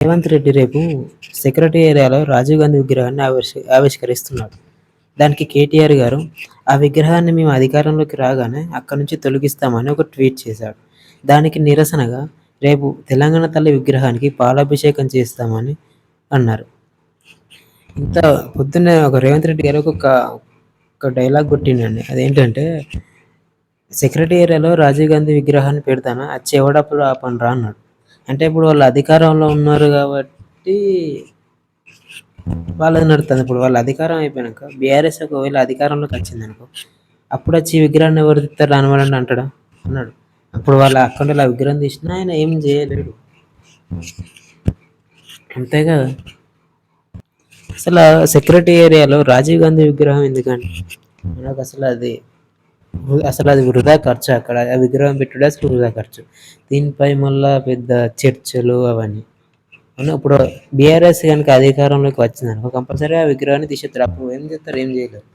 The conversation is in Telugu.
రేవంత్ రెడ్డి రేపు సెక్రటరీ ఏరియాలో రాజీవ్ గాంధీ విగ్రహాన్ని ఆవిష్ ఆవిష్కరిస్తున్నాడు. దానికి కేటీఆర్ గారు ఆ విగ్రహాన్ని మేము అధికారంలోకి రాగానే అక్కడి నుంచి తొలగిస్తామని ఒక ట్వీట్ చేశాడు. దానికి నిరసనగా రేపు తెలంగాణ తల్లి విగ్రహానికి పాలాభిషేకం చేస్తామని అన్నారు. ఇంత పొద్దున్నే ఒక రేవంత్ రెడ్డి గారు ఒక ఒక డైలాగ్ కొట్టిండండి. అదేంటంటే సెక్రటరీ ఏరియాలో రాజీవ్ గాంధీ విగ్రహాన్ని పెడతాను? అది చెవడప్పుడు ఆపండి రా అన్నాడు. అంటే ఇప్పుడు వాళ్ళు అధికారంలో ఉన్నారు కాబట్టి వాళ్ళది నడుస్తుంది ఇప్పుడు వాళ్ళ అధికారం అయిపోయినాక బీఆర్ఎస్ ఒకవేళ అధికారంలోకి వచ్చింది అనుకో అప్పుడు వచ్చి విగ్రహాన్ని ఎవరు తిత్తారు రానివ్వడండి అంటాడా? అన్నాడు. అప్పుడు వాళ్ళ అక్కడ విగ్రహం తీసినా ఆయన ఏం చేయలేడు. అంతే కదా అసలు సెక్రటరీ ఏరియాలో రాజీవ్ గాంధీ విగ్రహం ఎందుకంటే నాకు అసలు అది అసలు అది వృధా ఖర్చు అక్కడ. ఆ విగ్రహం పెట్టుడే అసలు వృధా ఖర్చు. దీనిపై మళ్ళా పెద్ద చర్చలు అవన్నీ. అవును? ఇప్పుడు బీఆర్ఎస్ కనుక అధికారంలోకి వచ్చింది అనుకో కంపల్సరీ ఆ విగ్రహాన్ని తీసేస్తారు అప్పుడు ఏం చేస్తారు? ఏం చేయలేరు.